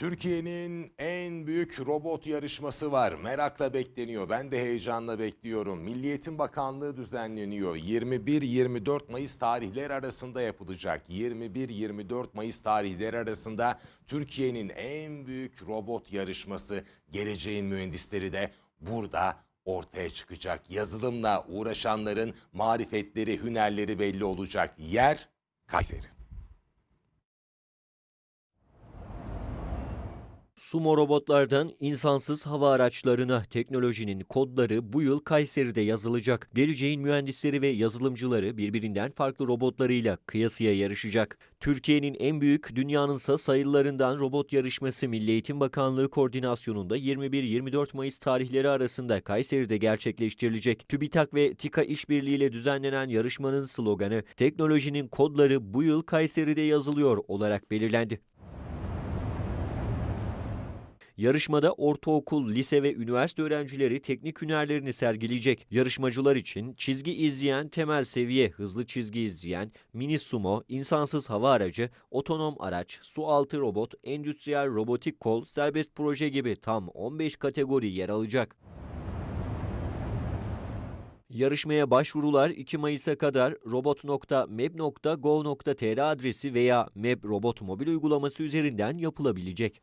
Türkiye'nin en büyük robot yarışması var. Merakla bekleniyor. Ben de heyecanla bekliyorum. Milli Eğitim Bakanlığı düzenleniyor. 21-24 Mayıs tarihleri arasında yapılacak. 21-24 Mayıs tarihleri arasında Türkiye'nin en büyük robot yarışması. Geleceğin mühendisleri de burada ortaya çıkacak. Yazılımla uğraşanların marifetleri, hünerleri belli olacak. Yer Kayseri. Sumo robotlardan insansız hava araçlarına teknolojinin kodları bu yıl Kayseri'de yazılacak. Geleceğin mühendisleri ve yazılımcıları birbirinden farklı robotlarıyla kıyasıya yarışacak. Türkiye'nin en büyük, dünyanınsa sayılarından robot yarışması Milli Eğitim Bakanlığı koordinasyonunda 21-24 Mayıs tarihleri arasında Kayseri'de gerçekleştirilecek. TÜBİTAK ve TİKA işbirliğiyle düzenlenen yarışmanın sloganı "Teknolojinin kodları bu yıl Kayseri'de yazılıyor" olarak belirlendi. Yarışmada ortaokul, lise ve üniversite öğrencileri teknik hünerlerini sergileyecek. Yarışmacılar için çizgi izleyen temel seviye, hızlı çizgi izleyen, mini sumo, insansız hava aracı, otonom araç, su altı robot, endüstriyel robotik kol, serbest proje gibi tam 15 kategori yer alacak. Yarışmaya başvurular 2 Mayıs'a kadar robot.map.gov.tr adresi veya Map Robot mobil uygulaması üzerinden yapılabilecek.